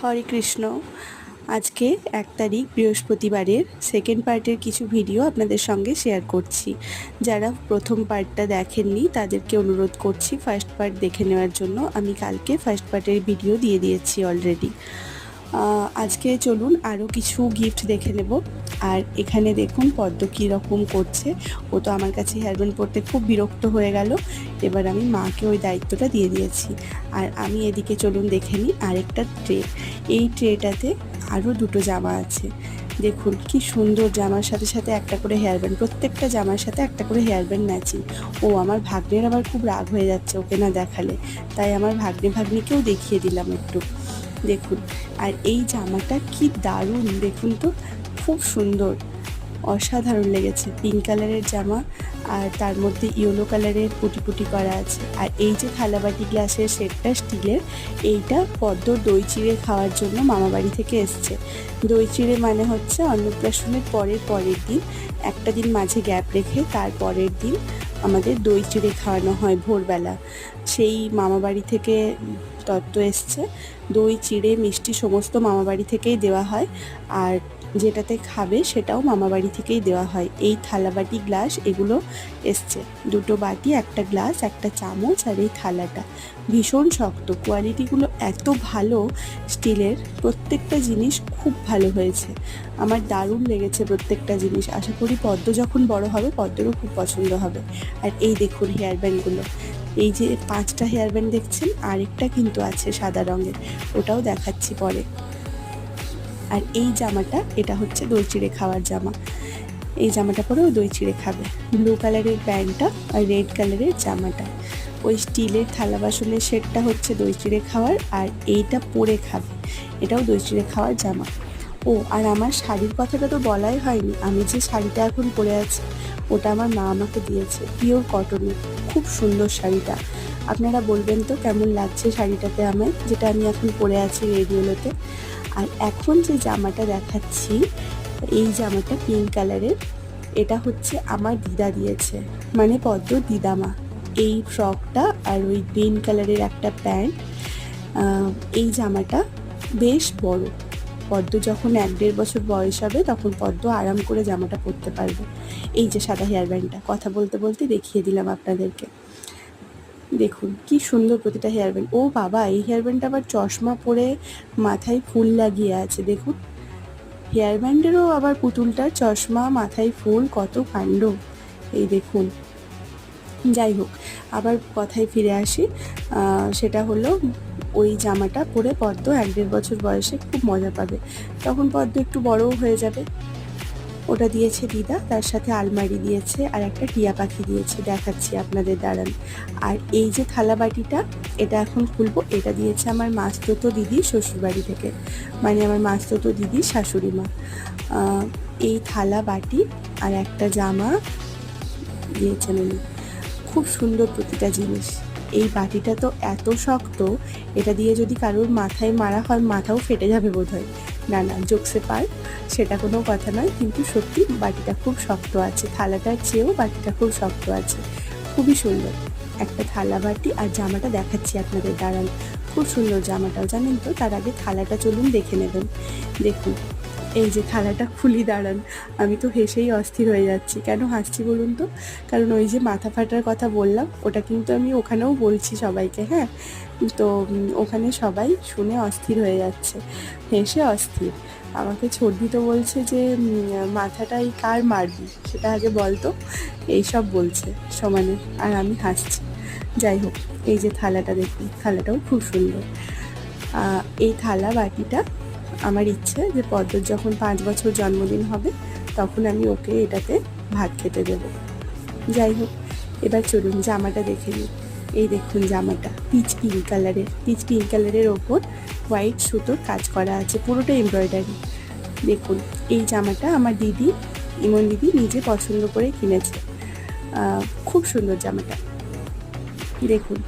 হরে কৃষ্ণ। আজকে এক তারিখ, বৃহস্পতিবারের সেকেন্ড পার্টের কিছু ভিডিও আপনাদের সঙ্গে শেয়ার করছি। যারা প্রথম পার্টটা দেখেননি, তাদেরকে অনুরোধ করছি ফার্স্ট পার্ট দেখে নেওয়ার জন্য। আমি কালকে ফার্স্ট পার্টের ভিডিও দিয়ে দিয়েছি অলরেডি আজকে চলুন আরও কিছু গিফট দেখে নেব। আর এখানে দেখুন পদ্ম কীরকম করছে। ও তো আমার কাছে হেয়ারব্যান্ড পরতে খুব বিরক্ত হয়ে গেল। এবার আমি মাকে ওই দায়িত্বটা দিয়ে দিয়েছি। আর আমি এদিকে চলুন দেখে নিই আরেকটা ট্রে এই ট্রেটাতে আরও দুটো জামা আছে। দেখুন কি সুন্দর জামার সাথে সাথে একটা করে হেয়ার ব্যান্ড প্রত্যেকটা জামার সাথে একটা করে হেয়ার ব্যান্ড ম্যাচিং ও আমার ভাগ্নের আবার খুব রাগ হয়ে যাচ্ছে ওকে না দেখালে। তাই আমার ভাগ্নে ভাগ্নিকেও দেখিয়ে দিলাম একটু। দেখুন। আর এই জামাটা কি দারুণ, দেখুন তো, খুব সুন্দর। অসাধারণ লেগেছে পিঙ্ক কালারের জামা আর তার মধ্যে ইয়েলো কালারের পুটি পুটি করা আছে। আর এই যে থালাবাটি গ্লাসের সেটটা স্টিলের, এইটা পদ্ম দই চিড়ে খাওয়ার জন্য মামাবাড়ি থেকে এসছে। দই চিড়ে মানে হচ্ছে অন্নপ্রাশনের পরের পরের দিন, একটা দিন মাঝে গ্যাপ রেখে তার পরের দিন আমাদের দই চিড়ে খাওয়ানো হয় ভোরবেলা। সেই মামাবাড়ি থেকে তত্ত্ব এসছে। দই, চিড়ে, মিষ্টি সমস্ত মামাবাড়ি থেকেই দেওয়া হয়। আর যেটাতে খাবে সেটাও মামাবাড়ি থেকেই দেওয়া হয়। এই থালাবাটি গ্লাস, এগুলো এসছে। দুটো বাটি, একটা গ্লাস, একটা চামচ আর এই থালাটা। ভীষণ শক্ত। কোয়ালিটিগুলো এত ভালো, স্টিলের প্রত্যেকটা জিনিস খুব ভালো হয়েছে। আমার দারুণ লেগেছে প্রত্যেকটা জিনিস। আশা করি পদ্ম যখন বড় হবে, পদ্মেরও খুব পছন্দ হবে। আর এই দেখুন হেয়ার ব্যান্ডগুলো। এই যে পাঁচটা হেয়ার ব্যান্ড দেখছেন, আরেকটা কিন্তু আছে সাদা রঙের, ওটাও দেখাচ্ছি পরে। আর এই জামাটা, এটা হচ্ছে দই চিড়ে খাওয়ার জামা। এই জামাটা পরেও দই চিড়ে খাবে ব্লু কালারের প্যান্টটা আর রেড কালারের জামাটা। ওই স্টিলের থালা বাসনের সেটটা হচ্ছে দই চিড়ে খাওয়ার আর এইটা পরে খাবে। এটাও দই চিড়ে খাওয়ার জামা। ও, আর আমার শাড়ির কথাটা তো বলাই হয়নি। আমি যে শাড়িটা এখন পরে আছি, ওটা আমার মা আমাকে দিয়েছে পিওর কটনের খুব সুন্দর শাড়িটা। আপনারা বলবেন তো কেমন লাগছে শাড়িটাতে আমায়? যেটা আমি এখন পরে আছি রেডিওলোতে। আর এখন যে জামাটা দেখাচ্ছি, এই জামাটা পিঙ্ক কালারের এটা হচ্ছে আমার দিদা দিয়েছে। মানে পদ্ম দিদামা। এই ফ্রকটা আর ওই গ্রিন কালারের একটা প্যান্ট। এই জামাটা বেশ বড়। পদ্ম যখন এক দেড় বছর বয়স হবে, তখন পদ্ম আরাম করে জামাটা পরতে পারবে। এই যে সাদা হেয়ার ব্যান্ডটা কথা বলতে বলতে দেখিয়ে দিলাম আপনাদেরকে। দেখুন, কি সুন্দর প্রতিটা হেয়ার ব্যান্ড ও বাবা, এই হেয়ার ব্যান্ডটা আবার চশমা পরে মাথায় ফুল লাগিয়ে আছে, দেখুন। হেয়ার ব্যান্ডেরও আবার পুতুলটার চশমা, মাথায় ফুল, কত কাণ্ড। এই দেখুন যাই হোক, আবার কথায় ফিরে আসি। সেটা হলো ওই জামাটা পরে পদ্ম এক দেড় বছর বয়সে খুব মজা পাবে। তখন পদ্ম একটু বড়ও হয়ে যাবে। ওটা দিয়েছে দিদা, তার সাথে আলমারি দিয়েছে আর একটা টিয়া পাখি দিয়েছে, দেখাচ্ছি আপনাদের দাঁড়ান। আর এই যে থালা বাটিটা, এটা এখন খুলবো, এটা দিয়েছে আমার মাস্ততো দিদি শ্বশুরবাড়ি থেকে। মানে আমার মাস্ততো দিদি শাশুড়ি মা। এই থালা বাটি আর একটা জামা দিয়েছেন উনি খুব সুন্দর প্রতিটা জিনিস। এই বাটিটা তো এত শক্ত, এটা দিয়ে যদি কারোর মাথায় মারা হয়, মাথাও ফেটে যাবে বোধ হয় না না, জোকসে পার, সেটা কোনো কথা নয়, কিন্তু সত্যি বাটিটা খুব শক্ত আছে। থালাটার চেয়েও বাটিটা খুব শক্ত আছে। খুবই সুন্দর। একটা থালা বাটি আর জামাটা দেখাচ্ছি আপনাদের, দাঁড়ান। খুব সুন্দর জামাটাও, জানেন তো? তার আগে থালাটা চলুন দেখে নেবেন। দেখুন। এই যে থালাটা খুলি, দাঁড়ান। আমি তো হেসেই অস্থির হয়ে যাচ্ছি। কেন হাসছি বলুন তো? কারণ ওই যে মাথা ফাটার কথা বললাম, ওটা কিন্তু আমি ওখানেও বলছি সবাইকে হ্যাঁ? তো ওখানে সবাই শুনে অস্থির হয়ে যাচ্ছে, হেসে অস্থির। আমাকে ছর্দি তো বলছে যে মাথাটাই কার মারবি, সেটা আগে বলতো এইসব বলছে সমানে, আর আমি হাসছি। যাই হোক, এই যে থালাটা দেখুন, থালাটাও খুব সুন্দর। এই থালা বাটিটা আমার ইচ্ছে যে পদ্মর যখন পাঁচ বছর জন্মদিন হবে, তখন আমি ওকে এটাতে ভাত খেতে দেব। যাই হোক, এবার চলুন জামাটা দেখে নিই। এই দেখুন জামাটা, পিচ পিঙ্ক কালারের পিচ পিঙ্ক কালারের ওপর হোয়াইট সুতোর কাজ করা আছে, পুরোটা এমব্রয়ডারি দেখুন, এই জামাটা আমার দিদি, ইমন দিদি নিজে পছন্দ করে কিনেছে। খুব সুন্দর জামাটা। দেখুন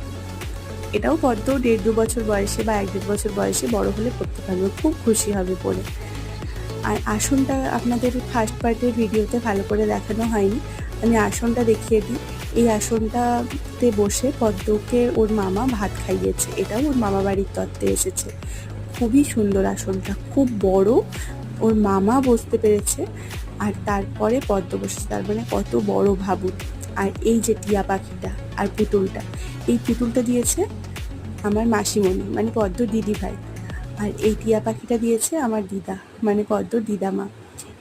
এটাও পদ্ম দেড় দু বছর বয়সে বা এক দেড় বছর বয়সে বড় হলে করতে পারবে খুব খুশি হবে পরে আর আসনটা আপনাদের ফার্স্ট পার্টের ভিডিওতে ভালো করে দেখানো হয়নি। আমি আসনটা দেখিয়ে দিই। এই আসনটাতে বসে পদ্মকে ওর মামা ভাত খাইয়েছে। এটাও ওর মামা বাড়ির তত্ত্বে এসেছে। খুবই সুন্দর আসনটা। খুব বড়। ওর মামা বসতে পেরেছে। আর তারপরে পদ্ম বসেছে। তার মানে কত বড় ভাবুন। আর এই যে টিয়া পাখিটা আর পুতুলটা, এই পুতুলটা দিয়েছে আমার মাসিমণি মানে পদ্ম দিদি ভাই। আর এই টিয়া পাখিটা দিয়েছে আমার দিদা মানে পদ্ম দিদামা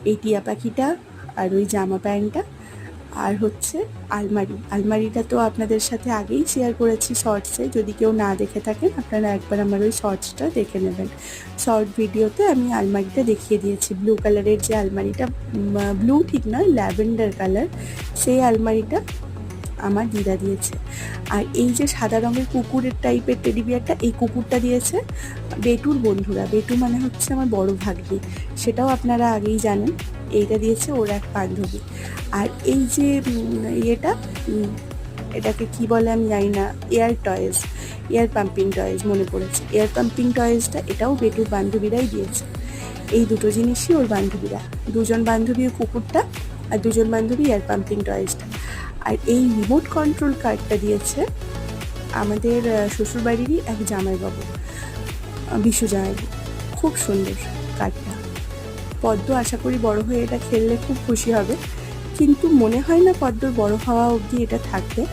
এই টিয়া পাখিটা আর ওই জামা প্যান্টটা আর হচ্ছে আলমারি। আলমারিটা তো আপনাদের সাথে আগেই শেয়ার করেছি শর্টসে যদি কেউ না দেখে থাকেন, আপনারা একবার আমার ওই শর্টসটা দেখে নেবেন। শর্ট ভিডিওতে আমি আলমারিটা দেখিয়ে দিয়েছি। ব্লু কালারের যে আলমারিটা ব্লু ঠিক নয় ল্যাভেন্ডার কালার সেই আলমারিটা আমার দিদা দিয়েছে। আর এই যে সাদা রঙের কুকুরের টাইপের টেডি বিয়ারটা এই কুকুরটা দিয়েছে বেটুর বন্ধুরা। বেটু মানে হচ্ছে আমার বড় ভাগ্নি। সেটাও আপনারা আগেই জানেন। এইটা দিয়েছে ওর এক বান্ধবী। আর এই যে ইয়েটা এটাকে কি বলে আমি জানি না air toys air pumping toys মনে পড়েছে। এয়ার পাম্পিং টয়েসটা এটাও বেটুর বান্ধবীরাই দিয়েছে। এই দুটো জিনিসই ওর বান্ধবীরা। দুজন বান্ধবী কুকুরটা আর দুজন বান্ধবী এয়ার পাম্পিং টয়েসটা আর এই রিমোট কন্ট্রোল কার্ডটা দিয়েছে আমাদের শ্বশুরবাড়িরই এক জামাইবাবু আহ, বিশু জামাইবাবু খুব সুন্দর। পদ্ম আশা করি বড় হয়ে এটা খেললে খুব খুশি হবে। কিন্তু মনে হয় না পদ্মর বড় হওয়া অবধি এটা থাকবে।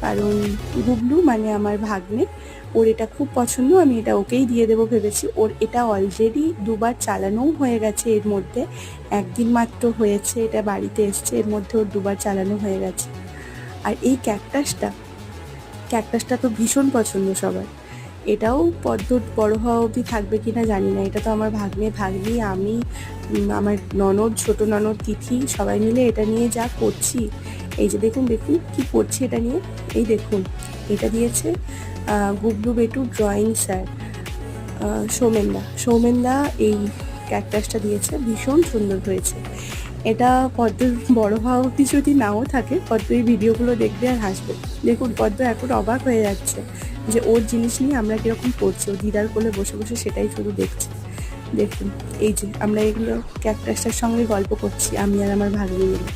কারণ গুবলু মানে আমার ভাগ্নে, ওর এটা খুব পছন্দ, আমি এটা ওকেই দিয়ে দেবো ভেবেছি। ওর এটা অলরেডি দুবার চালানোও হয়ে গেছে এর মধ্যে। একদিন মাত্র হয়েছে, এটা বাড়িতে এসছে, এর মধ্যে ওর দুবার চালানো হয়ে গেছে। আর এই ক্যাকটাসটা ক্যাকটাসটা তো ভীষণ পছন্দ সবার। এটাও পদ্ম বড় হওয়া অবধি থাকবে কিনা জানি না। এটা তো আমার ভাগ্নে, ভাগ্নি, আমি আমার ননদ, ছোট ননদ, তিথি, সবাই মিলে এটা নিয়ে যা করছি। এই যে দেখুন দেখুন কি করছি এটা নিয়ে। এই দেখুন, এটা দিয়েছে গুবলু বেটু ড্রয়িং স্যার সৌমেনদা। সৌমেনদা এই ক্যাকটাসটা দিয়েছে, ভীষণ সুন্দর হয়েছে। এটা পদ্ম বড় হওয়া অবধি যদি নাও থাকে পদ্ম এই ভিডিওগুলো দেখবে আর হাসবে। দেখুন, পদ্ম এখন অবাক হয়ে যাচ্ছে। যে ওর জিনিস নিয়ে আমরা কীরকম করছি, ও দিদার কোলে বসে বসে সেটাই শুধু দেখছি। দেখুন, এই যে আমরা এগুলো ক্যাকটাসটার সঙ্গে গল্প করছি, আমি আর আমার ভাগ্নি মিলে।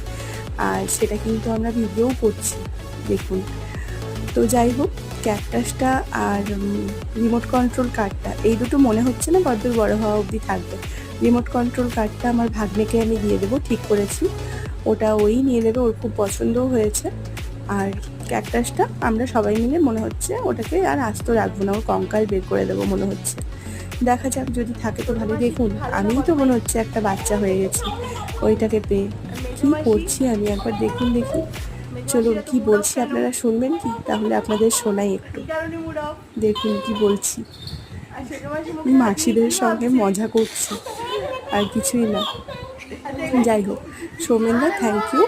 আর সেটা কিন্তু আমরা ভিডিও করছি, দেখুন। তো যাই হোক ক্যাকটাসটা আর রিমোট কন্ট্রোল কার্ডটা এই দুটো মনে হচ্ছে না বড্ড বড় হওয়া অবধি থাকবে। রিমোট কন্ট্রোল কার্ডটা আমার ভাগ্নেকে আমি দিয়ে দেবো, ঠিক করেছি। ওটা ওই নিয়ে নেবে ওর খুব পছন্দও হয়েছে। আর ক্যাকটাসটা আমরা সবাই মিলে মনে হচ্ছে ওটাকে আর আস্ত রাখব না ওর কঙ্কাল বের করে দেবো মনে হচ্ছে। দেখা যাক যদি থাকে তো ভালো দেখুন, আমিই তো মনে হচ্ছে একটা বাচ্চা হয়ে গেছি, ওইটাকে পেয়ে কি করছি আমি একবার দেখুন, দেখি। চলুন, কি বলছি আপনারা শুনবেন কি? তাহলে আপনাদের শোনাই একটু। দেখুন কি বলছি। আমি মাসিদের সঙ্গে মজা করছি, আর কিছুই না। যাই হোক, সৌমেনদা থ্যাংক ইউ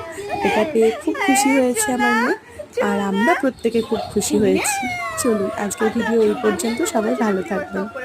এটা পেয়ে খুব খুশি হয়েছে আমার মেয়ে। আর আমরা প্রত্যেকে খুব খুশি হয়েছি। চলুন আজকের ভিডিও এই পর্যন্ত। সবাই ভালো থাকবেন।